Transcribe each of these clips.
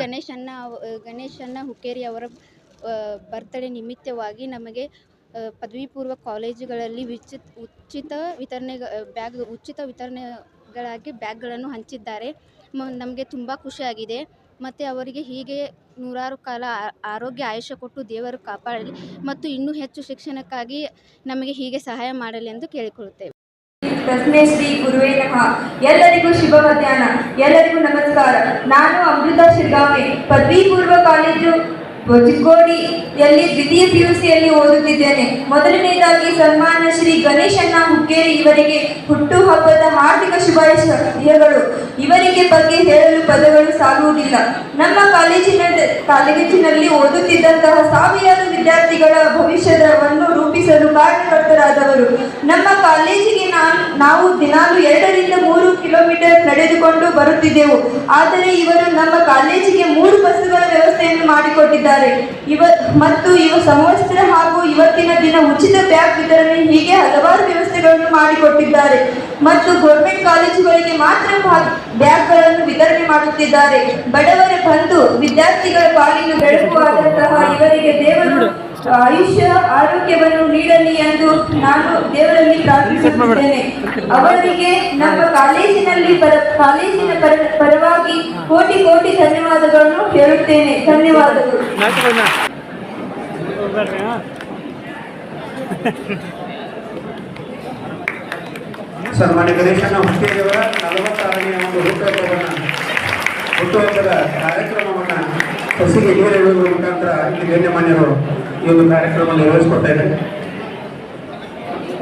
ಗಣೇಶನ್ನ ಗಣೇಶಣ್ಣ ಹುಕ್ಕೇರಿ ಅವರ ಬರ್ತ್ಡೇ ನಿಮಿತ್ತವಾಗಿ ನಮಗೆ ಪದವಿ ಪೂರ್ವ ಕಾಲೇಜುಗಳಲ್ಲಿ ಉಚಿತ ಉಚಿತ ವಿತರಣೆ ಬ್ಯಾಗ್, ಉಚಿತ ವಿತರಣೆಗಳಾಗಿ ಬ್ಯಾಗ್ಗಳನ್ನು ಹಂಚಿದ್ದಾರೆ. ಮ, ನಮಗೆ ತುಂಬ ಖುಷಿಯಾಗಿದೆ ಮತ್ತು ಅವರಿಗೆ ಹೀಗೆ ನೂರಾರು ಕಾಲ ಆರೋಗ್ಯ ಆಯುಷ್ಯ ಕೊಟ್ಟು ದೇವರು ಕಾಪಾಡಲಿ. ಮತ್ತು ಇನ್ನೂ ಹೆಚ್ಚು ಶಿಕ್ಷಣಕ್ಕಾಗಿ ನಮಗೆ ಹೀಗೆ ಸಹಾಯ ಮಾಡಲಿ ಎಂದು ಕೇಳಿಕೊಳ್ಳುತ್ತೇವೆ. ತಸ್ಮೇ ಶ್ರೀ ಗುರುವೇ ನಮಃ. ಎಲ್ಲರಿಗೂ ಶುಭ ಮಧ್ಯಾಹ್ನ. ಎಲ್ಲರಿಗೂ ನಮಸ್ಕಾರ. ನಾನು ಅಮೃತ ಶಿರ್ಗಾಮೆ ಪದವಿ ಪೂರ್ವ ಕಾಲೇಜು ಚಿಕ್ಕೋಡಿಯಲ್ಲಿ ದ್ವಿತೀಯ ಪಿಯುಸಿಯಲ್ಲಿ ಓದುತ್ತಿದ್ದೇನೆ. ಮೊದಲನೇದಾಗಿ ಸನ್ಮಾನ ಶ್ರೀ ಗಣೇಶಣ್ಣ ಹುಕ್ಕೇರಿ ಇವರಿಗೆ ಹುಟ್ಟುಹಬ್ಬದ ಹಾರ್ದಿಕ ಶುಭಾಶಯಗಳು. ಇವರಿಗೆ ಬಗ್ಗೆ ಹೇಳಲು ಪದಗಳು ಸಾಗುವುದಿಲ್ಲ. ನಮ್ಮ ಕಾಲೇಜಿನ ಕಾಲೇಜಿನಲ್ಲಿ ಓದುತ್ತಿದ್ದಂತಹ ಸಾವಿರಾರು ವಿದ್ಯಾರ್ಥಿಗಳ ಭವಿಷ್ಯವನ್ನು ರೂಪಿಸಲು ಕಾರ್ಯಕರ್ತರಾದವರು. ನಮ್ಮ ಕಾಲೇಜಿಗೆ ನಾನು, ನಾವು ದಿನಾಲು ಮೂರು ಕಿಲೋಮೀಟರ್ ನಡೆದುಕೊಂಡು ಬರುತ್ತಿದ್ದೆವು. ಆದರೆ ಇವರು ನಮ್ಮ ಕಾಲೇಜಿಗೆ ಮೂರು ಬಸ್ಸುಗಳ ವ್ಯವಸ್ಥೆಯನ್ನು ಮಾಡಿಕೊಟ್ಟಿದ್ದಾರೆ. ಇವ ಮತ್ತು ಇವ ಸಮವಸ್ತ್ರ ಹಾಗೂ ಇವತ್ತಿನ ದಿನ ಉಚಿತ ಬ್ಯಾಗ್ ವಿತರಣೆ ಹೀಗೆ ಹಲವಾರು ವ್ಯವಸ್ಥೆಗಳನ್ನು ಮಾಡಿಕೊಟ್ಟಿದ್ದಾರೆ. ಮತ್ತು ಗೌರ್ಮೆಂಟ್ ಕಾಲೇಜುಗಳಿಗೆ ಮಾತ್ರ ಬ್ಯಾಗ್ಗಳನ್ನು ವಿತರಣೆ ಮಾಡುತ್ತಿದ್ದಾರೆ. ಬಡವರ ಬಂದು ವಿದ್ಯಾರ್ಥಿಗಳ ಪಾಲಿನ ಬೆಳಕುವಾದಂತಹ ಇವರಿಗೆ ದೇವರು ಆಯುಷ್ಯ ಆರೋಗ್ಯವನ್ನು ನೀಡಲಿ ಎಂದು ನಾನು ದೇವರಲ್ಲಿ ಪ್ರಾರ್ಥಿಸುತ್ತಿದ್ದೇನೆ. ಅವರಿಗೆ ನಮ್ಮ ಕಾಲೇಜಿನಲ್ಲಿ ಕಾಲೇಜಿನ ಪರ, ಪರವಾಗಿ ಕೋಟಿ ಕೋಟಿ ಧನ್ಯವಾದಗಳನ್ನು ಹೇಳುತ್ತೇನೆ. ಧನ್ಯವಾದಗಳು. ಸನ್ಮಾನ್ಯ ಗಣೇಶನ ಹುಟ್ಟಿದವರ ನಲವತ್ತಾರನೆಯ ಒಂದು ಹುಟ್ಟುಹಬ್ಬವನ್ನು, ಹುಟ್ಟುಹಬ್ಬದ ಕಾರ್ಯಕ್ರಮವನ್ನು ಸಸಿಗೆ ನೀರೆಳುವ ಮುಖಾಂತರ ಇಲ್ಲಿ ಗಣ್ಯಮಾನ್ಯರು ಈ ಒಂದು ಕಾರ್ಯಕ್ರಮ ನಿರ್ವಹಿಸಿಕೊಡ್ತಾ ಇದ್ದಾರೆ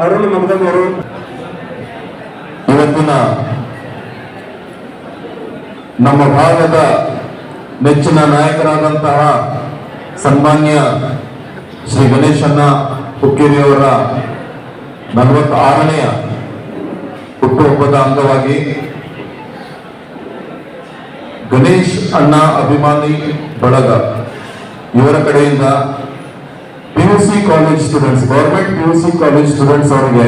ಅರುಣ್ ಅವರು. ಇವತ್ತಿನ ನಮ್ಮ ಭಾಗದ ಮೆಚ್ಚಿನ ನಾಯಕರಾದಂತಹ ಸನ್ಮಾನ್ಯ ಶ್ರೀ ಗಣೇಶಣ್ಣ ಹುಕ್ಕೇರಿಯವರ ನಲವತ್ತಾರನೆಯ ಹುಟ್ಟುಹಬ್ಬದ ಅಂಗವಾಗಿ ಗಣೇಶ್ ಅಣ್ಣ ಅಭಿಮಾನಿ ಬಳಗ ಇವರ ಕಡೆಯಿಂದ P C college students government P C college students ಅವರಿಗೆ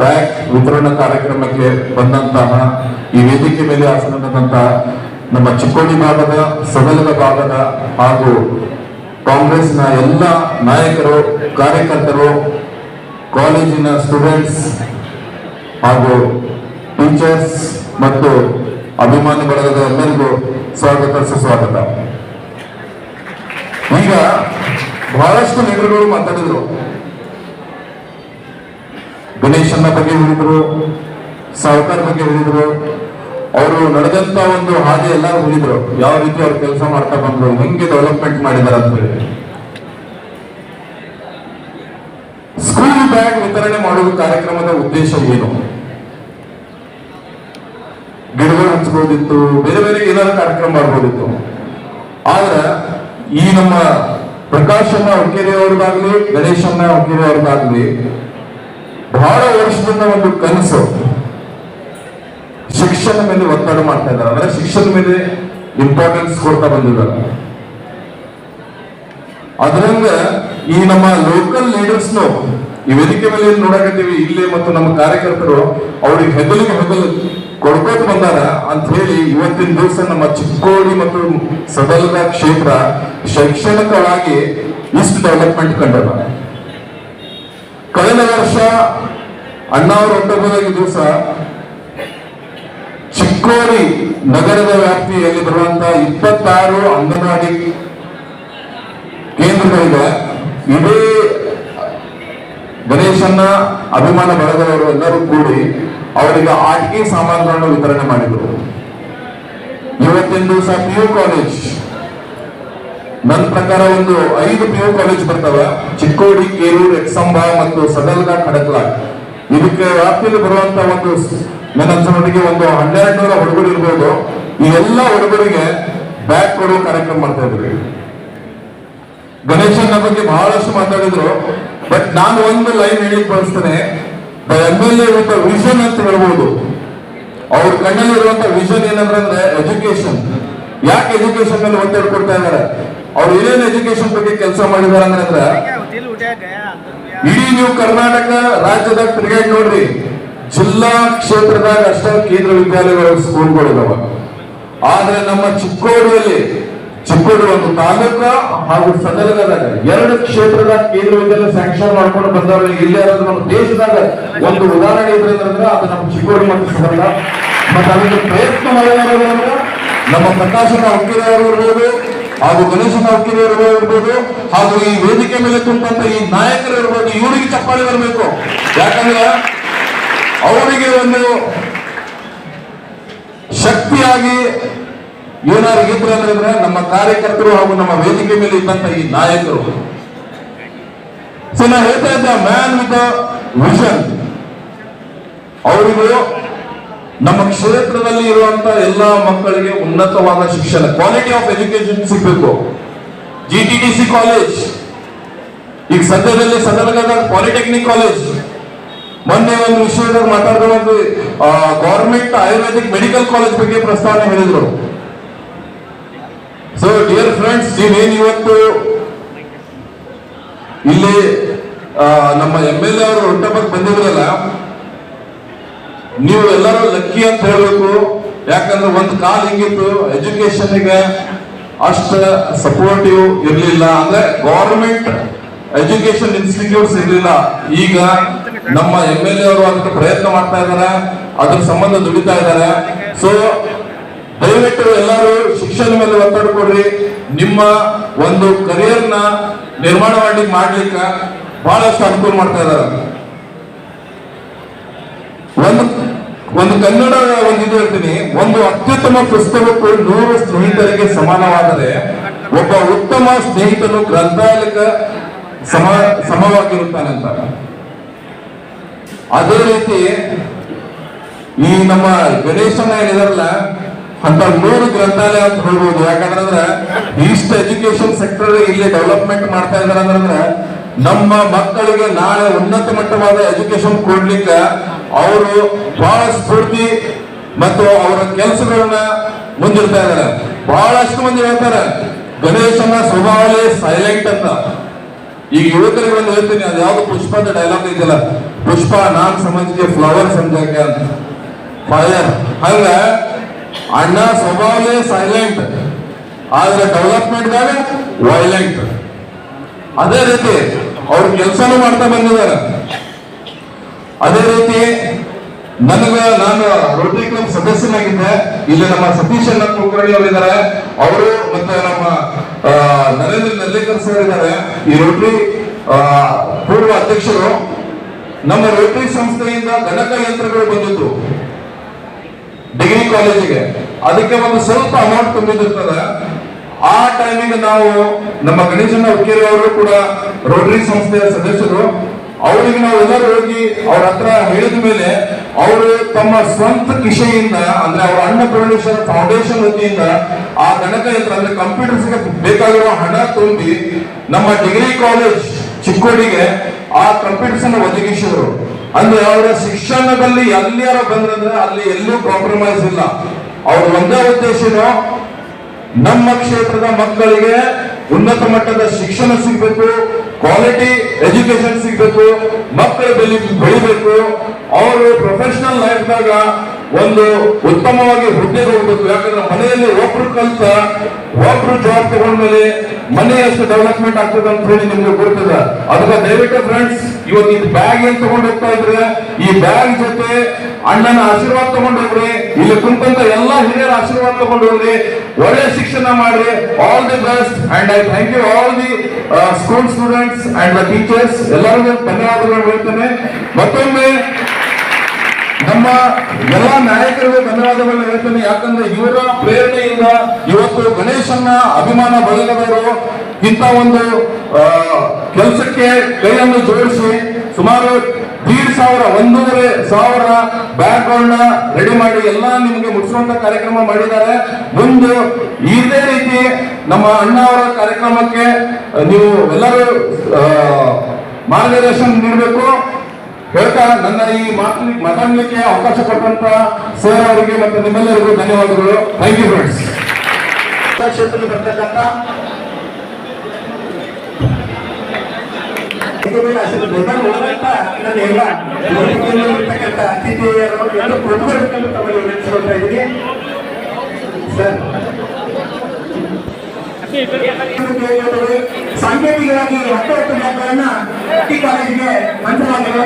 ಬ್ಯಾಗ್ ವಿತರಣಾ ಕಾರ್ಯಕ್ರಮಕ್ಕೆ ಬಂದಂತಹ ಈ ವೇದಿಕೆ ಮೇಲೆ ಆಸನದಂತಹ ನಮ್ಮ ಚಿಕ್ಕೋಡಿ ಭಾಗದ ಸದನದ ಭಾಗದ ಹಾಗೂ ಕಾಂಗ್ರೆಸ್ನ ಎಲ್ಲ ನಾಯಕರು, ಕಾರ್ಯಕರ್ತರು, ಕಾಲೇಜಿನ ಸ್ಟೂಡೆಂಟ್ಸ್ ಹಾಗೂ ಟೀಚರ್ಸ್ ಮತ್ತು ಅಭಿಮಾನಿ ಬಳಗದ ಎಲ್ಲರಿಗೂ ಸ್ವಾಗತ, ಸುಸ್ವಾಗತ. ಈಗ ಬಹಳಷ್ಟು ಲೀಡರ್ಗಳು ಮಾತಾಡಿದ್ರು. ಗಣೇಶನ ಬಗ್ಗೆ ಹೇಳಿದ್ರು, ಸಾವುಕಾರ ಬಗ್ಗೆ ಹೇಳಿದ್ರು. ಅವರು ನಡೆದಂತ ಒಂದು ಹಾದಿ ಎಲ್ಲರೂ ಹೇಳಿದ್ರು, ಯಾವ ರೀತಿ ಅವ್ರು ಕೆಲಸ ಮಾಡ್ತಾ ಬಂದ್ರು, ಹೆಂಗೆ ಡೆವಲಪ್ಮೆಂಟ್ ಮಾಡಿದಾರೆ ಅಂತ ಹೇಳಿ. ಸ್ಕೂಲ್ ಬ್ಯಾಗ್ ವಿತರಣೆ ಮಾಡುವ ಕಾರ್ಯಕ್ರಮದ ಉದ್ದೇಶ ಏನು? ಗಿಡಗಳು ಹಂಚ್ಬೋದಿತ್ತು, ಬೇರೆ ಬೇರೆ ಏನಾದ್ರು ಕಾರ್ಯಕ್ರಮ ಮಾಡ್ಬೋದಿತ್ತು ಆದ್ರೆ ಈ ನಮ್ಮ ಪ್ರಕಾಶನ ಹುಕ್ಕೇರಿ ಅವ್ರದ್ದಾಗ್ಲಿ ಅಣ್ಣ ಹುಕ್ಕೇರಿ ಅವ್ರದ್ದಾಗ್ಲಿ ಬಹಳ ವರ್ಷದಿಂದ ಒಂದು ಕನಸು. ಶಿಕ್ಷಣ ಮೇಲೆ ಒತ್ತಡ ಮಾಡ್ತಾ ಇದ್ದಾರೆ. ಅಂದ್ರೆ ಶಿಕ್ಷಣ ಮೇಲೆ ಇಂಪಾರ್ಟೆನ್ಸ್ ಕೊಡ್ತಾ ಬಂದಿದ್ದಾರೆ. ಅದರಿಂದ ಈ ನಮ್ಮ ಲೋಕಲ್ ಲೀಡರ್ಸ್ನು ಈ ವೇದಿಕೆ ಮೇಲೆ ನೋಡಕತ್ತೀವಿ, ಇಲ್ಲಿ ಮತ್ತು ನಮ್ಮ ಕಾರ್ಯಕರ್ತರು ಅವ್ರಿಗೆ ಹೆಗಲಿಗೆ ಹೆಗಲು ಕೊಡ್ಕೋತ ಬಂದಾರ ಅಂತ ಹೇಳಿ ಇವತ್ತಿನ ದಿವಸ ನಮ್ಮ ಚಿಕ್ಕೋಡಿ ಮತ್ತು ಸದಲದ ಕ್ಷೇತ್ರ ಶೈಕ್ಷಣಿಕವಾಗಿ ಇಷ್ಟು ಡೆವಲಪ್ಮೆಂಟ್ ಕಂಡದ. ಕಳೆದ ವರ್ಷ ಅಣ್ಣಾವ್ರ ಹುಟ್ಟುಹಬ್ಬದ ದಿವಸ ಚಿಕ್ಕೋಡಿ ನಗರದ ವ್ಯಾಪ್ತಿಯಲ್ಲಿ ಬರುವಂತಹ ಇಪ್ಪತ್ತಾರು ಅಂಗನವಾಡಿ ಕೇಂದ್ರಗಳಿದೆ. ಇದೇ ಗಣೇಶನ್ನ ಅಭಿಮಾನ ಬಳಗದವರು ಎಲ್ಲರೂ ಕೂಡಿ ಅವರಿಗೆ ಆಟಿಕೆ ಸಾಮಾನುಗಳನ್ನು ವಿತರಣೆ ಮಾಡಿದರು. ಇವತ್ತಿನ ದಿವಸ ಪಿ ಯು ಕಾಲೇಜ್ ನನ್ನ ಪ್ರಕಾರ ಒಂದು ಐದು ಪಿ ಯು ಕಾಲೇಜ್ ಬರ್ತವೆ. ಚಿಕ್ಕೋಡಿ, ಕೇರೂರ್, ಎಕ್ಸಂಬ ಮತ್ತು ಸದಲ್ಗ ಕಡಕ್ಲಾ ಇದಕ್ಕೆ ವ್ಯಾಪ್ತಿಯಲ್ಲಿ ಬರುವಂತ ಒಂದು ನನ್ನ ಅನ್ಸಮಟ್ಟಿಗೆ ಒಂದು ಹನ್ನೆರಡು ನೂರ ಹುಡುಗರು ಇರ್ಬೋದು. ಈ ಎಲ್ಲ ಹುಡುಗರಿಗೆ ಬ್ಯಾಗ್ ಕೊಡುವ ಕಾರ್ಯಕ್ರಮ ಮಾಡ್ತಾ ಇದ್ರು ಗಣೇಶನ ಬಗ್ಗೆ ಬಹಳಷ್ಟು ಮಾತಾಡಿದ್ರು. ಬಟ್ ನಾನು ಒಂದು ಲೈನ್ ಹೇಳಿ ಬಳಸ್ತೇನೆ. The M L A vision ಅಂತ ಹೇಳ್ಬೋದು. ಅವ್ರ ಕಣ್ಣಲ್ಲಿ ಇರುವಂತ ವಿಷನ್ ಏನಂದ್ರೆ ಎಜುಕೇಶನ್ ಯಾಕೆ ಎಜುಕೇಶನ್ ಮೇಲೆ ಒತ್ತಡ ಕೊಡ್ತಾ ಇದಾರೆ ಅವ್ರು ಏನೇನು ಎಜುಕೇಶನ್ ಬಗ್ಗೆ ಕೆಲಸ ಮಾಡಿದಾರೆ ಅಂದ್ರೆ ಇಡೀ ನೀವು ಕರ್ನಾಟಕ ರಾಜ್ಯದಾಗ ತಿರುಗಾಡಿ ನೋಡ್ರಿ. ಜಿಲ್ಲಾ ಕ್ಷೇತ್ರದಾಗ ಅಷ್ಟೇ ಕೇಂದ್ರ ವಿದ್ಯಾಲಯಗಳ ಸ್ಕೂಲ್ಗಳಿದಾವ ಆದ್ರೆ ನಮ್ಮ ಚಿಕ್ಕೋಡಿಯಲ್ಲಿ ಚಿಕ್ಕೋಡಿ ಒಂದು ತಾಲೂಕ ಹಾಗೂ ಸದಲಗದಾಗ ಎರಡು ಕ್ಷೇತ್ರದ ಕೇಂದ್ರ ವಿದ್ಯಾಲಯ ಸ್ಯಾಂಕ್ಷನ್ ಮಾಡ್ಕೊಂಡು ಬಂದವರು ಇಲ್ಲಿ ನಮ್ಮ ದೇಶದಾಗ ಒಂದು ಉದಾಹರಣೆ ಇದೆ ಅಂದ್ರೆ ಅದು ನಮ್ಮ ಚಿಕ್ಕೋಡಿ ಮತ್ತು ಸದಲ ಮತ್ತೆ ಅದಕ್ಕೆ ಪ್ರಯತ್ನ ಮಾಡಿದ್ರೆ ನಮ್ಮ ಪ್ರಕಾಶನ ಹುಕ್ಕಿರವರು ಇರ್ಬೋದು ಹಾಗೂ ಗಣೇಶನ ಹುಕ್ಕಿರವರು ಇರ್ಬೋದು. ಹಾಗೂ ಈ ವೇದಿಕೆ ಮೇಲೆ ಕುಂತಂತ ಈ ನಾಯಕರು ಇರ್ಬೋದು. ಇವರಿಗೆ ಚಪ್ಪಾಳಿ ಬರಬೇಕು. ಯಾಕಂದ್ರೆ ಅವರಿಗೆ ಒಂದು ಶಕ್ತಿಯಾಗಿ ಏನಾರು ಇದ್ರೆ ಅಂದ್ರೆ ನಮ್ಮ ಕಾರ್ಯಕರ್ತರು ಹಾಗೂ ನಮ್ಮ ವೇದಿಕೆ ಮೇಲೆ ಇದ್ದಂತ ಈ ನಾಯಕರು. ಸೊ ನಾ ಹೇಳ್ತಾ ಇದ್ದ ಮ್ಯಾನ್ ವಿತ್ ವಿಷನ್ ಅವರಿಗೂ ನಮ್ಮ ಕ್ಷೇತ್ರದಲ್ಲಿ ಇರುವಂತ ಎಲ್ಲಾ ಮಕ್ಕಳಿಗೆ ಉನ್ನತವಾದ ಶಿಕ್ಷಣ ಕ್ವಾಲಿಟಿ ಆಫ್ ಎಜುಕೇಶನ್ ಸಿಗ್ಬೇಕು. G T T C college ಈಗ ಸದ್ಯದಲ್ಲಿ ಸದರ್ಗದ ಪಾಲಿಟೆಕ್ನಿಕ್ ಕಾಲೇಜ್ ಮೊನ್ನೆ ಒಂದು ವಿಷಯದಲ್ಲಿ ಮಾತಾಡಿದ ಒಂದು ಗೌರ್ಮೆಂಟ್ ಆಯುರ್ವೇದಿಕ್ ಮೆಡಿಕಲ್ ಕಾಲೇಜ್ ಬಗ್ಗೆ ಪ್ರಸ್ತಾವನೆ ಹೇಳಿದ್ರು. ಸೊ ಡಿಯರ್ ಫ್ರೆಂಡ್ಸ್ ನೀವೇನು ಇವತ್ತು ಇಲ್ಲಿ ನಮ್ಮ ಎಂ ಎಲ್ ಎ ಅವರು ಹುಟ್ಟಬ್ಬಕ್ಕೆ ಬಂದಿದ್ರಲ್ಲ, ನೀವು ಎಲ್ಲರೂ ಲಕ್ಕಿ ಅಂತ ಹೇಳ್ಬೇಕು. ಯಾಕಂದ್ರೆ ಒಂದು ಕಾಲ ಹಿಂಗಿತ್ತು ಎಜುಕೇಶನ್ಗೆ ಅಷ್ಟ ಸಪೋರ್ಟಿವ್ ಇರಲಿಲ್ಲ. ಅಂದ್ರೆ ಗೌರ್ಮೆಂಟ್ ಎಜುಕೇಶನ್ ಇನ್ಸ್ಟಿಟ್ಯೂಟ್ಸ್ ಇರಲಿಲ್ಲ. ಈಗ ನಮ್ಮ ಎಂ ಎಲ್ ಎ ಅವರು ಅದಕ್ಕೆ ಪ್ರಯತ್ನ ಮಾಡ್ತಾ ಇದ್ದಾರೆ ಅದ್ರ ಸಂಬಂಧ ದುಡಿತಾ ಇದ್ದಾರೆ ಸೊ ದಯವಿಟ್ಟು ಎಲ್ಲರೂ ಶಿಕ್ಷಣ ಮೇಲೆ ಒತ್ತಡ ಕೊಡ್ರಿ. ನಿಮ್ಮ ಒಂದು ಕರಿಯರ್ನ ನಿರ್ಮಾಣ ಮಾಡ್ಲಿಕ್ಕೆ ಮಾಡ್ಲಿಕ್ಕೆ ಬಹಳಷ್ಟು ಅನುಕೂಲ ಮಾಡ್ತಾ ಇದ್ದಾರೆ ಒಂದು ಒಂದು ಕನ್ನಡ ಒಂದು ಇದು ಹೇಳ್ತೀನಿ. ಒಂದು ಅತ್ಯುತ್ತಮ ಪುಸ್ತಕಕ್ಕೂ ನೂರು ಸ್ನೇಹಿತರಿಗೆ ಸಮಾನವಾದರೆ ಒಬ್ಬ ಉತ್ತಮ ಸ್ನೇಹಿತನು ಗ್ರಂಥಾಲಯಕ್ಕೆ ಸಮ, ಸಮವಾಗಿರುತ್ತಾನಂತ. ಅದೇ ರೀತಿ ಈ ನಮ್ಮ ಗಣೇಶನ ಏನಿದಾರಲ್ಲ ಅಂತ ಮೂರು ಗ್ರಂಥಾಲಯ ಅಂತ ಹೇಳ್ಬೋದು. ಯಾಕಂದ್ರೆ ಈಸ್ಟ್ ಎಜುಕೇಶನ್ ಸೆಕ್ಟರ್ ಇಲ್ಲಿ ಡೆವಲಪ್ಮೆಂಟ್ ಮಾಡ್ತಾ ಇದಾರೆ ಅಂದ್ರೆ ನಮ್ಮ ಮಕ್ಕಳಿಗೆ ನಾಳೆ ಉನ್ನತ ಮಟ್ಟವಾದ ಎಜುಕೇಶನ್ ಕೊಡ್ಲಿಕ್ಕೆ ಅವರು ಬಹಳ ಸ್ಫೂರ್ತಿ ಮತ್ತು ಅವರ ಕೆಲಸಗಳನ್ನ ಮುಂದಿಡ್ತಾ ಇದ್ದಾರೆ. ಬಹಳಷ್ಟು ಮಂದಿ ಹೇಳ್ತಾರೆ, ಗಣೇಶನ ಸ್ವಭಾವಲೇ ಸೈಲೆಂಟ್ ಅಂತ. ಈಗ ಯುವಕರಿಗೆ ಒಂದು ಹೇಳ್ತೀನಿ, ಅದು ಯಾವ್ದು ಪುಷ್ಪದ ಡೈಲಾಗ್ ಇದೆಯಲ್ಲ? ಪುಷ್ಪ ನಾನ್ ಸಮಾಜಕ್ಕೆ ಫ್ಲವರ್ ಸಮಾಜಕ್ಕೆ ಅಂತ. ಫೈರ್ ಹಂಗ ಅಣ್ಣ ಸ್ವಭಾವ ಸೈಲೆಂಟ್ ಆದ್ರೆ ಡೆವಲಪ್ಮೆಂಟ್ ದಾಗ ವೈಲೆಂಟ್ ಅದೇ ರೀತಿ ಅವ್ರ ಕೆಲಸನೂ ಮಾಡ್ತಾ ಬಂದಿದ್ದಾರೆ. ಅದೇ ರೀತಿ ನನಗ ನಾನು ರೋಟರಿ ಕ್ಲಬ್ ಸದಸ್ಯನಾಗಿದ್ದೆ. ಇಲ್ಲಿ ನಮ್ಮ ಸತೀಶ್ ಅಣ್ಣ ಕುಲಕರ್ಣಿ ಅವರು ಇದ್ದಾರೆ ಅವರು ಮತ್ತೆ ನಮ್ಮ ನರೇಂದ್ರ ನೆಲ್ಲಿಕರ್ ಸರ್ ಇದ್ದಾರೆ. ಈ ರೋಟರಿ ಪೂರ್ವ ಅಧ್ಯಕ್ಷರು. ನಮ್ಮ ರೋಟರಿ ಸಂಸ್ಥೆಯಿಂದ ಗಣಕ ಯಂತ್ರಗಳು ಬಂದಿತ್ತು ಡಿಗ್ರಿ ಕಾಲೇಜಿಗೆ ಅದಕ್ಕೆ ಒಂದು ಸ್ವಲ್ಪ ಅಮೌಂಟ್ ತುಂಬಿದಿರ್ತದ ಆ ಟೈಮಿಗೆ ನಾವು ನಮ್ಮ ಗಣೇಶನ ಹುಕ್ಕೇರಿ ಅವರು ಕೂಡ ರೋಟರಿ ಸಂಸ್ಥೆಯ ಸದಸ್ಯರು. ಅವರಿಗೆ ನಾವು ಎಲ್ಲರೂ ಹೋಗಿ ಅವ್ರ ಹತ್ರ ಹೇಳಿದ ಮೇಲೆ ಅವರು ತಮ್ಮ ಸ್ವಂತ ಕಿಶೆಯಿಂದ ಅಂದ್ರೆ ಅವರ ಅನ್ನಪೂರ್ಣೇಶ್ವರ ಫೌಂಡೇಶನ್ ವತಿಯಿಂದ ಆ ಗಣಕ ಯಂತ್ರ, ಅಂದ್ರೆ ಕಂಪ್ಯೂಟರ್ಸ್ಗೆ ಬೇಕಾಗಿರುವ ಹಣ ತುಂಬಿ ನಮ್ಮ ಡಿಗ್ರಿ ಕಾಲೇಜ್ ಚಿಕ್ಕೋಡಿಗೆ ಆ ಕಂಪ್ಯೂಟರ್ಸ್ ಅನ್ನು ಒದಗಿಸಿದ್ರು. ಅಂದ್ರೆ ಅವರ ಶಿಕ್ಷಣದಲ್ಲಿ ಎಲ್ಲಿಯಾರ ಬಂದ್ರೆ ಅಲ್ಲಿ ಎಲ್ಲೂ ಕಾಂಪ್ರಮೈಸ್ ಇಲ್ಲ. ಅವ್ರ ಒಂದೇ ಉದ್ದೇಶನು, ನಮ್ಮ ಕ್ಷೇತ್ರದ ಮಕ್ಕಳಿಗೆ ಉನ್ನತ ಮಟ್ಟದ ಶಿಕ್ಷಣ ಸಿಗ್ಬೇಕು ಕ್ವಾಲಿಟಿ ಎಜುಕೇಶನ್ ಸಿಗ್ಬೇಕು, ಮಕ್ಕಳು ಬೆಳಿ, ಬೆಳಿಬೇಕು. ಅವರು ಪ್ರೊಫೆಷನಲ್ ಲೈಫ್ದಾಗ ಒಂದು ಉತ್ತಮವಾಗಿ ಹುದ್ದೆಗೆ ಹೋಗ್ಬೇಕು ಯಾಕಂದ್ರೆ ಮನೆಯಲ್ಲಿ ಒಬ್ರು ಕಲ್ತ, ಒಬ್ರು ಜಾಬ್ ತಗೊಂಡ್ಮೇಲೆ ಮನೆ ಎಷ್ಟು ಡೆವಲಪ್ಮೆಂಟ್ ಆಗ್ತದೆ ಅಂತ ಹೇಳಿ ನಿಮ್ಗೆ ಗೊತ್ತಿದೆ ಅದಕ್ಕೆ ದಯವಿಟ್ಟು ಫ್ರೆಂಡ್ಸ್ ಇವತ್ತು ಇದು ಬ್ಯಾಗ್ ಏನ್ ತಗೊಂಡು ಹೋಗ್ತಾ ಇದ್ರೆ, ಈ ಬ್ಯಾಗ್ ಜೊತೆ ಅಣ್ಣನ ಆಶೀರ್ವಾದ ತಗೊಂಡೋಗ್ರಿ ಇಲ್ಲಿ ಕುಂತಂತ ಎಲ್ಲಾ ಹಿರಿಯರ ಆಶೀರ್ವಾದ ತಗೊಂಡು ಹೋಗ್ರಿ. ಒಳ್ಳೆ ಶಿಕ್ಷಣ ಮಾಡ್ರಿ. All the best and I thank you all the school students and the teachers ಎಲ್ಲರಿಗೂ ಧನ್ಯವಾದಗಳು ಹೇಳ್ತೇನೆ. ಮತ್ತೊಮ್ಮೆ ನಮ್ಮ ಎಲ್ಲಾ ನಾಯಕರಿಗೂ ಧನ್ಯವಾದಗಳನ್ನ ಹೇಳ್ತೇನೆ. ಯಾಕಂದ್ರೆ ಇವರ ಪ್ರೇರಣೆಯಿಂದ ಇವತ್ತು ಗಣೇಶನ್ನ ಅಭಿಮಾನ ಬಳಗದವರು ಇಂಥ ಒಂದು ಕೆಲಸಕ್ಕೆ ಕೈಯನ್ನು ಜೋಡಿಸಿ ಸುಮಾರು ದೀಡ್ ಸಾವಿರ, ಒಂದೂವರೆ ಸಾವಿರ ಬ್ಯಾಗ್ಗಳನ್ನ ರೆಡಿ ಮಾಡಿ ಎಲ್ಲ ನಿಮಗೆ ಮುಗಿಸುವಂತ ಕಾರ್ಯಕ್ರಮ ಮಾಡಿದ್ದಾರೆ. ಮುಂದೆ ಇದೇ ರೀತಿ ನಮ್ಮ ಅಣ್ಣ ಅವರ ಕಾರ್ಯಕ್ರಮಕ್ಕೆ ನೀವು ಎಲ್ಲರೂ ಮಾರ್ಗದರ್ಶನ ನೀಡಬೇಕು. ಹೇಳ್ತಾ ನನ್ನ ಈ ಮಾತು ಮಾತಾಡಲಿಕ್ಕೆ ಅವಕಾಶ ಕೊಟ್ಟಂತ ಸರ್ ಅವರಿಗೆ ಮತ್ತೆ ನಿಮ್ಮೆಲ್ಲರಿಗೂ ಧನ್ಯವಾದಗಳು. ಥ್ಯಾಂಕ್ ಯು ಫ್ರೆಂಡ್ಸ್ ಕ್ಷೇತ್ರದಲ್ಲಿ ಬರ್ತಕ್ಕಂಥ ನನ್ನ ಎಲ್ಲ ಇರ್ತಕ್ಕಂಥ ಅತಿಥಿಯರು ಎಲ್ಲ ಕೊಡ್ಬೇಕಂತ ತಮಗೆ ವಿನಂತಿಸ್ಕೊಳ್ತಾ ಇದ್ದೀನಿ. ಸರ್. ಸಾಂಕೇತಿಕವಾಗಿ ಹತ್ತೊಂಬತ್ತು ಮಕ್ಕಳನ್ನ ಈ ಕಾಲೇಜಿಗೆ ಹಂಚಲಾಗಿದೆ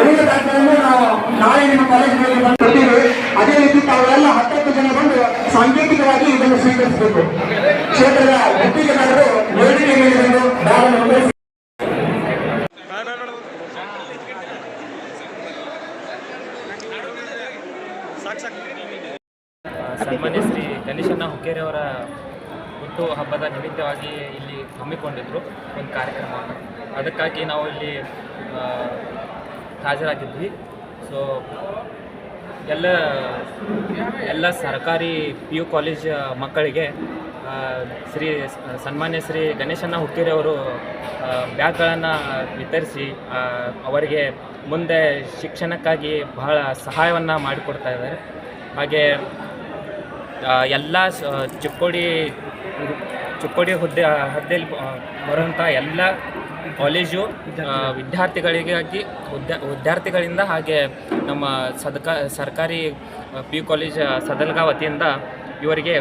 ಉಳಿದ ಬ್ಯಾಗ್ಗಳನ್ನು ನಾವು ನಾಳೆ ನಿಮ್ಮ ಕಾಲೇಜಿನಲ್ಲಿ ಬಂದು ಕೊಡ್ತೀವಿ. ಅದೇ ರೀತಿ ತಾವೆಲ್ಲ ಹತ್ತತ್ತು ಜನ ಬಂದು ಸಾಂಕೇತಿಕವಾಗಿ ಇದನ್ನು ಸ್ವೀಕರಿಸಬೇಕು. ಕ್ಷೇತ್ರದ ಗುತ್ತಿಗೆದಾರರು ವೇದಿಕೆ ಮೇಲೆ ಬಂದು ಹೊಂದಿಸಿ ಸನ್ಮಾನ್ಯ ಶ್ರೀ ಗಣೇಶಣ್ಣ ಹುಕ್ಕೇರಿ ಅವರ ಹುಟ್ಟು ಹಬ್ಬದ ನಿಮಿತ್ತವಾಗಿ ಇಲ್ಲಿ ಹಮ್ಮಿಕೊಂಡಿದ್ದರು ಒಂದು ಕಾರ್ಯಕ್ರಮವನ್ನು. ಅದಕ್ಕಾಗಿ ನಾವು ಇಲ್ಲಿ ಹಾಜರಾಗಿದ್ವಿ. ಸೊ ಎಲ್ಲ ಎಲ್ಲ ಸರ್ಕಾರಿ ಪಿ ಯು ಕಾಲೇಜ್ ಮಕ್ಕಳಿಗೆ ಶ್ರೀ, ಸನ್ಮಾನ್ಯ ಶ್ರೀ ಗಣೇಶಣ್ಣ ಹುಟ್ಟಿರೋರು ಬ್ಯಾಗ್ಗಳನ್ನು ವಿತರಿಸಿ ಅವರಿಗೆ ಮುಂದೆ ಶಿಕ್ಷಣಕ್ಕಾಗಿ ಬಹಳ ಸಹಾಯವನ್ನು ಮಾಡಿಕೊಡ್ತಾ ಇದ್ದಾರೆ. ಹಾಗೆ ಎಲ್ಲ ಚಿಕ್ಕೋಡಿ ಚಿಕ್ಕೋಡಿ ಹುದ್ದೆ ಹುದ್ದೆಯಲ್ಲಿ ಬರುವಂಥ ಎಲ್ಲ ಕಾಲೇಜು ವಿದ್ಯಾರ್ಥಿಗಳಿಗಾಗಿ ವಿದ್ಯಾ ವಿದ್ಯಾರ್ಥಿಗಳಿಂದ ಹಾಗೆ ನಮ್ಮ ಸದಕ ಸರ್ಕಾರಿ ಪಿ ಯು ಕಾಲೇಜ್ ಸದಲ್ಗಾ ವತಿಯಿಂದ ಇವರಿಗೆ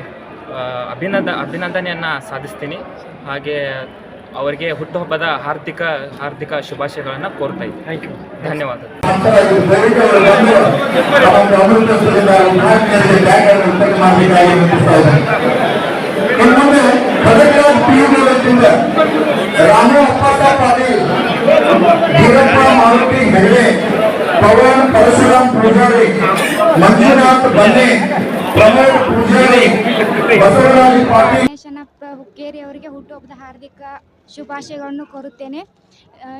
ಅಭಿನಂದ ಅಭಿನಂದನೆಯನ್ನು ಸಾಧಿಸ್ತೀನಿ. ಹಾಗೆ ಅವರಿಗೆ ಹುಟ್ಟುಹಬ್ಬದ ಹಾರ್ದಿಕ ಹಾರ್ದಿಕ ಶುಭಾಶಯಗಳನ್ನು ಕೋರ್ತಾ ಇದ್ದೀನಿ. ಥ್ಯಾಂಕ್ ಯು ಧನ್ಯವಾದ. ಮುಂದೆ ಪದಕರಾಜ್ ಪಿಯು ಕಾಲೇಜಿನಿಂದ ರಾಮು ಅಪ್ಪಕ್ಕ ಪಾಟೀಲ್ ವೀರಪ್ಪ ಮಾರುತಿ ಹೆಗಡೆ. ಪವನ್ ಪರಶುರಾಮ್ ಪೂಜಾರಿ. ಮಂಜುನಾಥ್ ಬನ್ನೆ. ಪ್ರಮೋದ್ ಪೂಜಾರಿ. ಬಸವರಾಜ್ ಪಾಟೀಲ್. ಗಣೇಶನಪ್ಪ ಹುಕ್ಕೇರಿ ಅವರಿಗೆ ಹುಟ್ಟುಹಬ್ಬದ ಹಾರ್ದಿಕ ಶುಭಾಶಯಗಳನ್ನು ಕೋರುತ್ತೇನೆ.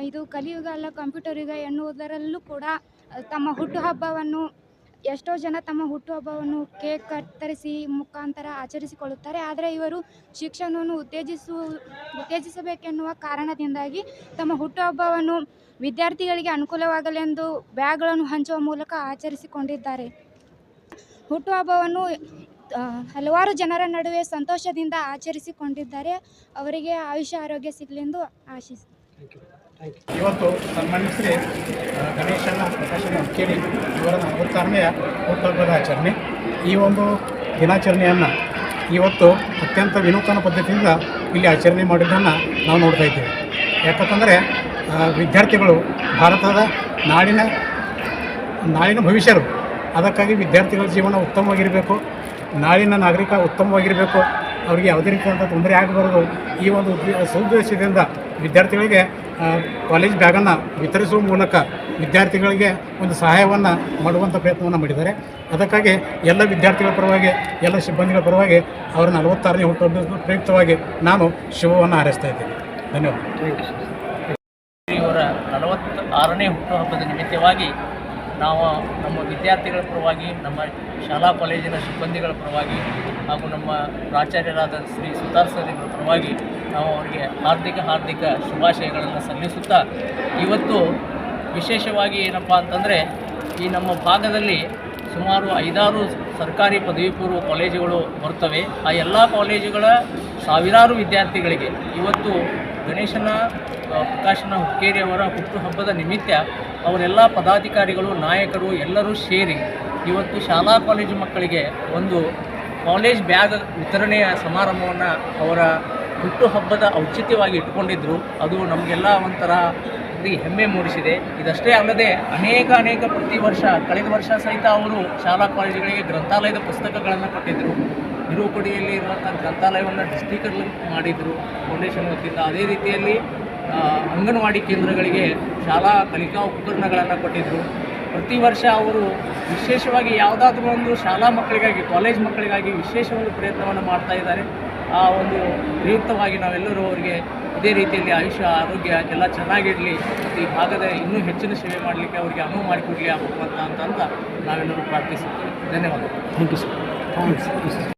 ಇದು ಕಲಿಯುಗ ಅಲ್ಲ, ಕಂಪ್ಯೂಟರ್ ಯುಗ ಎನ್ನುವುದರಲ್ಲೂ ಕೂಡ ತಮ್ಮ ಹುಟ್ಟುಹಬ್ಬವನ್ನು ಎಷ್ಟೋ ಜನ ತಮ್ಮ ಹುಟ್ಟುಹಬ್ಬವನ್ನು ಕೇಕ್ ಕತ್ತರಿಸಿ ಮುಖಾಂತರ ಆಚರಿಸಿಕೊಳ್ಳುತ್ತಾರೆ. ಆದರೆ ಇವರು ಶಿಕ್ಷಣವನ್ನು ಉತ್ತೇಜಿಸು, ಉತ್ತೇಜಿಸಬೇಕೆನ್ನುವ ಕಾರಣದಿಂದಾಗಿ ತಮ್ಮ ಹುಟ್ಟುಹಬ್ಬವನ್ನು ವಿದ್ಯಾರ್ಥಿಗಳಿಗೆ ಅನುಕೂಲವಾಗಲೆಂದು ಬ್ಯಾಗ್ಗಳನ್ನು ಹಂಚುವ ಮೂಲಕ ಆಚರಿಸಿಕೊಂಡಿದ್ದಾರೆ. ಹುಟ್ಟುಹಬ್ಬವನ್ನು ಹಲವಾರು ಜನರ ನಡುವೆ ಸಂತೋಷದಿಂದ ಆಚರಿಸಿಕೊಂಡಿದ್ದಾರೆ. ಅವರಿಗೆ ಆಯುಷ್ಯ, ಆರೋಗ್ಯ ಸಿಗಲೆಂದು ಆಶಿಸ್ ಇವತ್ತು ಸನ್ಮಾನ್ಯ ಶ್ರೀ ಗಣೇಶನ ಪ್ರಕಾಶನ ಕೇಳಿ ಇವರ ನಲವತ್ತಾರನೆಯ ಹುಟ್ಟುಹಬ್ಬದ ಆಚರಣೆ. ಈ ಒಂದು ದಿನಾಚರಣೆಯನ್ನು ಇವತ್ತು ಅತ್ಯಂತ ವಿನೂತನ ಪದ್ಧತಿಯಿಂದ ಇಲ್ಲಿ ಆಚರಣೆ ಮಾಡಿದ್ದನ್ನು ನಾವು ನೋಡ್ತಾ ಇದ್ದೇವೆ. ಯಾಕಂತಂದರೆ ವಿದ್ಯಾರ್ಥಿಗಳು ಭಾರತದ ನಾಡಿನ ನಾಳಿನ ಭವಿಷ್ಯರು, ಅದಕ್ಕಾಗಿ ವಿದ್ಯಾರ್ಥಿಗಳ ಜೀವನ ಉತ್ತಮವಾಗಿರಬೇಕು ನಾಳಿನ ನಾಗರಿಕ ಉತ್ತಮವಾಗಿರಬೇಕು, ಅವರಿಗೆ ಯಾವುದೇ ರೀತಿಯಾದಂಥ ತೊಂದರೆ ಆಗಬಾರದು ಈ ಒಂದು ಸದುದ್ದೇಶದಿಂದ ವಿದ್ಯಾರ್ಥಿಗಳಿಗೆ ಕಾಲೇಜ್ ಬ್ಯಾಗನ್ನು ವಿತರಿಸುವ ಮೂಲಕ ವಿದ್ಯಾರ್ಥಿಗಳಿಗೆ ಒಂದು ಸಹಾಯವನ್ನು ಮಾಡುವಂಥ ಪ್ರಯತ್ನವನ್ನು ಮಾಡಿದ್ದಾರೆ. ಅದಕ್ಕಾಗಿ ಎಲ್ಲ ವಿದ್ಯಾರ್ಥಿಗಳ ಪರವಾಗಿ, ಎಲ್ಲ ಸಿಬ್ಬಂದಿಗಳ ಪರವಾಗಿ ಅವರ ನಲವತ್ತಾರನೇ ಹುಟ್ಟುಹಬ್ಬದ ಪ್ರಯುಕ್ತವಾಗಿ ನಾನು ಶುಭವನ್ನು ಹಾರೈಸ್ತಾ ಇದ್ದೇನೆ. ಧನ್ಯವಾದ. ಇವರ ನಲವತ್ತ ಆರನೇ ಹುಟ್ಟುಹಬ್ಬದ ನಿಮಿತ್ತವಾಗಿ ನಾವು ನಮ್ಮ ವಿದ್ಯಾರ್ಥಿಗಳ ಪರವಾಗಿ ನಮ್ಮ ಶಾಲಾ ಕಾಲೇಜಿನ ಸಿಬ್ಬಂದಿಗಳ ಪರವಾಗಿ ಹಾಗೂ ನಮ್ಮ ಪ್ರಾಚಾರ್ಯರಾದ ಶ್ರೀ ಸುತಾರ್ ಪರವಾಗಿ ನಾವು ಅವರಿಗೆ ಹಾರ್ದಿಕ ಹಾರ್ದಿಕ ಶುಭಾಶಯಗಳನ್ನು ಸಲ್ಲಿಸುತ್ತಾ ಇವತ್ತು ವಿಶೇಷವಾಗಿ ಏನಪ್ಪ ಅಂತಂದರೆ ಈ ನಮ್ಮ ಭಾಗದಲ್ಲಿ ಸುಮಾರು ಐದಾರು ಸರ್ಕಾರಿ ಪದವಿ ಪೂರ್ವ ಕಾಲೇಜುಗಳು ಬರ್ತವೆ ಆ ಎಲ್ಲ ಕಾಲೇಜುಗಳ ಸಾವಿರಾರು ವಿದ್ಯಾರ್ಥಿಗಳಿಗೆ ಇವತ್ತು ಗಣೇಶನ ಪ್ರಕಾಶನ ಹುಕ್ಕೇರಿಯವರ ಹುಟ್ಟುಹಬ್ಬದ ನಿಮಿತ್ತ ಅವರೆಲ್ಲ ಪದಾಧಿಕಾರಿಗಳು, ನಾಯಕರು ಎಲ್ಲರೂ ಸೇರಿ ಇವತ್ತು ಶಾಲಾ ಕಾಲೇಜು ಮಕ್ಕಳಿಗೆ ಒಂದು ಕಾಲೇಜ್ ಬ್ಯಾಗ್ ವಿತರಣೆಯ ಸಮಾರಂಭವನ್ನು ಅವರ ಹುಟ್ಟುಹಬ್ಬದ ಔಚಿತ್ಯವಾಗಿ ಇಟ್ಟುಕೊಂಡಿದ್ದರು ಅದು ನಮಗೆಲ್ಲ ಒಂಥರ ಹೆಮ್ಮೆ ಮೂಡಿಸಿದೆ. ಇದಷ್ಟೇ ಅಲ್ಲದೆ ಅನೇಕ ಅನೇಕ ಪ್ರತಿ ವರ್ಷ, ಕಳೆದ ವರ್ಷ ಸಹಿತ ಅವರು ಶಾಲಾ ಕಾಲೇಜುಗಳಿಗೆ ಗ್ರಂಥಾಲಯದ ಪುಸ್ತಕಗಳನ್ನು ಕೊಟ್ಟಿದ್ದರು ನಿರೂಪಡಿಯಲ್ಲಿ ಇರುವಂಥ ಗ್ರಂಥಾಲಯವನ್ನು ಡಿಸ್ಟಿಕರ್ ಮಾಡಿದರು. ಫೌಂಡೇಶನ್ ವತಿಯಿಂದ ಅದೇ ರೀತಿಯಲ್ಲಿ ಅಂಗನವಾಡಿ ಕೇಂದ್ರಗಳಿಗೆ ಶಾಲಾ ಕಲಿಕಾ ಉಪಕರಣಗಳನ್ನು ಕೊಟ್ಟಿದ್ದರು ಪ್ರತಿ ವರ್ಷ ಅವರು ವಿಶೇಷವಾಗಿ ಯಾವುದಾದ್ರೂ ಒಂದು ಶಾಲಾ ಮಕ್ಕಳಿಗಾಗಿ ಕಾಲೇಜ್ ಮಕ್ಕಳಿಗಾಗಿ ವಿಶೇಷ ಒಂದು ಪ್ರಯತ್ನವನ್ನು ಮಾಡ್ತಾ ಇದ್ದಾರೆ. ಆ ಒಂದು ಪ್ರಯುಕ್ತವಾಗಿ ನಾವೆಲ್ಲರೂ ಅವರಿಗೆ ಇದೇ ರೀತಿಯಲ್ಲಿ ಆಯುಷ್ಯ ಆರೋಗ್ಯ ಎಲ್ಲ ಚೆನ್ನಾಗಿರಲಿ ಈ ಭಾಗದ ಇನ್ನೂ ಹೆಚ್ಚಿನ ಸೇವೆ ಮಾಡಲಿಕ್ಕೆ ಅವರಿಗೆ ಅನುವು ಮಾಡಿಕೊಡಲಿ ಆ ಭಗವಂತ ಅಂತ ಅಂತ ನಾವೆಲ್ಲರೂ ಪ್ರಾರ್ಥಿಸುತ್ತೇವೆ. ಧನ್ಯವಾದಗಳು. Thank you sir thanks